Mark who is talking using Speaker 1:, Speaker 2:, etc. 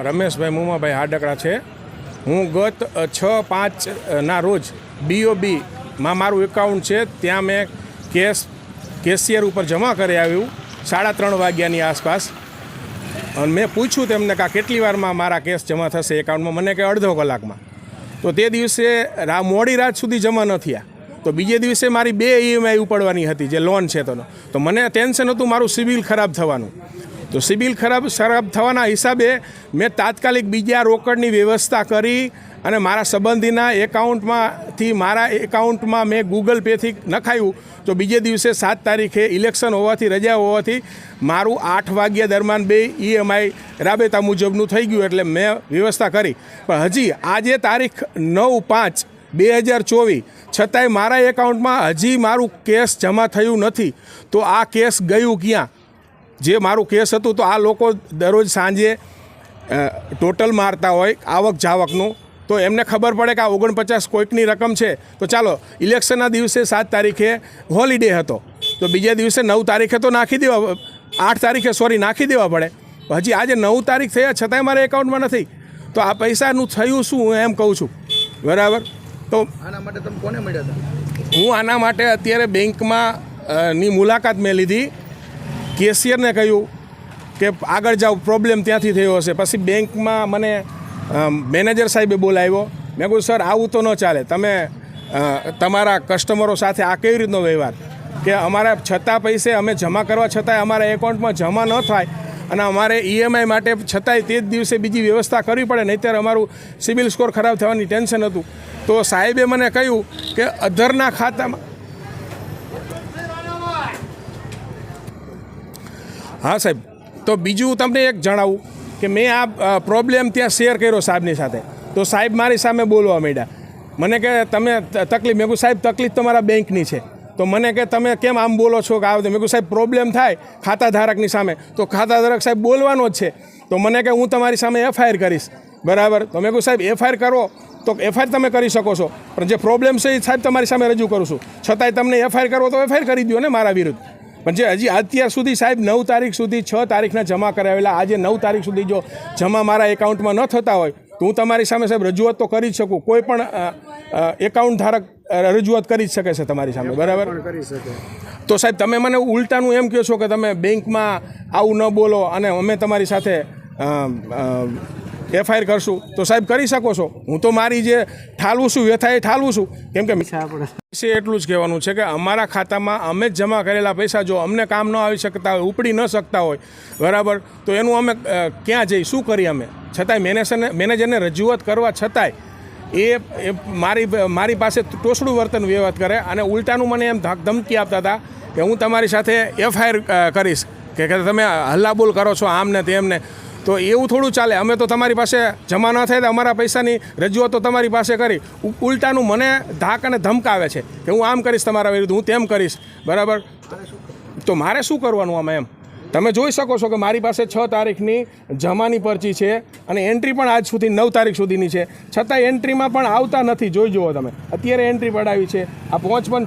Speaker 1: રમેશભાઈ મુમાભાઈ હાડકડા છે. હું ગત છ પાંચના રોજ બીઓબીમાં મારું એકાઉન્ટ છે, ત્યાં મેં કેશ કેશિયર ઉપર જમા કરી આવ્યું, સાડા ત્રણ વાગ્યાની આસપાસ. અને મેં પૂછ્યું તેમને કે કેટલી વારમાં મારા કેશ જમા થશે એકાઉન્ટમાં મને કે અડધો કલાકમાં. તો તે દિવસે રા, મોડી રાત સુધી જમા ન થયા. તો બીજે દિવસે મારી બે ઈએમઆઈ ઉપાડવાની હતી, જે લોન છે તેનો. તો મને ટેન્શન હતું મારું સિવિલ ખરાબ થવાનું. તો સિબિલ ખરાબ ખરાબ થવાના હિસાબે મેં તાત્કાલિક બીજા રોકડની વ્યવસ્થા કરી અને મારા સંબંધીના એકાઉન્ટમાંથી, મારા એકાઉન્ટમાં મેં ગૂગલ પેથી નખાયું. તો બીજે દિવસે સાત તારીખે ઇલેક્શન હોવાથી, રજા હોવાથી મારું આઠ વાગ્યા દરમિયાન બે ઈએમઆઈ રાબેતા મુજબનું થઈ ગયું એટલે મેં વ્યવસ્થા કરી. પણ હજી આજે તારીખ નવ પાંચ બે હજાર ચોવીસ, છતાંય મારા એકાઉન્ટમાં હજી મારું કેસ જમા થયું નથી. તો આ કેસ ગયું ક્યાં? જે મારું કેસ હતું તો આ લોકો દરરોજ સાંજે ટોટલ મારતા હોય આવક જાવકનું. તો એમને ખબર પડે કે આ ઓગણપચાસ કોઈકની રકમ છે. તો ચાલો ઇલેક્શનના દિવસે સાત તારીખે હોલિડે હતો. તો બીજા દિવસે નવ તારીખે તો નાખી દેવા આઠ તારીખે સોરી નાખી દેવા પડે. હજી આજે નવ તારીખ થયા છતાંય મારા એકાઉન્ટમાં નથી. તો આ પૈસાનું થયું શું હું એમ કહું છું. બરાબર? તો
Speaker 2: આના માટે તમે કોને મળ્યા હતા?
Speaker 1: હું આના માટે અત્યારે બેંકમાં ની મુલાકાત મેં લીધી. કેશિયરને કહ્યું કે આગળ જાઓ પ્રોબ્લેમ ત્યાંથી થયો હશે. પછી બેંકમાં મને મેનેજર સાહેબે બોલાવ્યો. મેં કહ્યું સર, આવું તો ન ચાલે. તમે તમારા કસ્ટમરો સાથે આ કેવી રીતનો વ્યવહાર? કે અમારા છતાં પૈસે અમે જમા કરવા છતાંય અમારા એકાઉન્ટમાં જમા ન થાય અને અમારે ઈએમઆઈ માટે છતાંય તે જ દિવસે બીજી વ્યવસ્થા કરવી પડે, નહીંતર અમારું સિબિલ સ્કોર ખરાબ થવાની ટેન્શન હતું. તો સાહેબે મને કહ્યું કે અધરના ખાતામાં હા, સાહેબ. તો બીજું તમને એક જણાવું કે મેં આ પ્રોબ્લેમ ત્યાં શેર કર્યો સાહેબની સાથે. તો સાહેબ મારી સામે બોલવા માંડ્યા. મને કે, તમે તકલીફ. મેં કહું સાહેબ, તકલીફ તમારા બેંકની છે. તો મને કે, તમે કેમ આમ બોલો છો કે આવ? મેં કહ્યું સાહેબ પ્રોબ્લેમ થાય ખાતાધારકની સામે. તો ખાતાધારક સાહેબ બોલવાનો જ છે. તો મને કે, હું તમારી સામે એફઆઈઆર કરીશ. બરાબર? તો મેં કહું સાહેબ એફઆઈઆર કરો. તો એફઆઈઆર તમે કરી શકો છો. પણ જે પ્રોબ્લેમ છે એ સાહેબ તમારી સામે રજૂ કરું છું. છતાંય તમને એફઆઈઆર કરવો તો એફઆઈઆર કરી દો ને મારા વિરુદ્ધ. પણ જે હજી અત્યાર સુધી સાહેબ નવ તારીખ સુધી છ તારીખના જમા કરાવેલા આજે નવ તારીખ સુધી જો જમા મારા એકાઉન્ટમાં ન થતા હોય તો હું તમારી સામે સાહેબ રજૂઆત તો કરી જ શકું. કોઈ પણ એકાઉન્ટ ધારક રજૂઆત કરી જ શકે છે તમારી સામે બરાબર? તો સાહેબ તમે મને ઉલટાનું એમ કહો છો કે તમે બેંકમાં આવું ન બોલો અને અમે તમારી સાથે એફઆઈઆર કરશું. તો સાહેબ કરી શકો છો. હું તો મારી જે ઠાલવું છું વ્યથા એ ઠાલવું છું. કેમ કે છે એટલું જ કહેવાનું છે કે અમારા ખાતામાં અમે જ જમા કરેલા પૈસા જો અમને કામ ન આવી શકતા હોય ઉપડી ન શકતા હોય બરાબર? તો એનું અમે ક્યાં જઈ? શું કરીએ અમે? છતાંય મેનેજરને મેનેજરને રજૂઆત કરવા છતાંય એ મારી મારી પાસે ટોસડું વર્તન વ્યવહાર કરે અને ઉલટાનું મને એમ ધમકી આપતા હતા કે હું તમારી સાથે એફઆઈઆર કરીશ. કે તમે હલ્લાબોલ કરો છો આમ ને તેમ ને તો એવું થોડું ચાલે. અમે તો તમારી પાસે જમા ન થાય અમારા પૈસાની રજૂઆત તમારી પાસે કરી. ઉલટાનું મને ધાક અને ધમકાવે છે કે હું આમ કરીશ તમારા વિરુદ્ધ, હું તેમ કરીશ. બરાબર? તો મારે શું કરવાનું આમાં એમ? તમે જોઈ શકો છો કે મારી પાસે છ તારીખની જમાની પરચી છે અને એન્ટ્રી પણ આજ સુધી નવ તારીખ સુધીની છે. છતાં એન્ટ્રીમાં પણ આવતા નથી. જોઈ જુઓ તમે. અત્યારે એન્ટ્રી પડાવી છે. આ પહોંચ પણ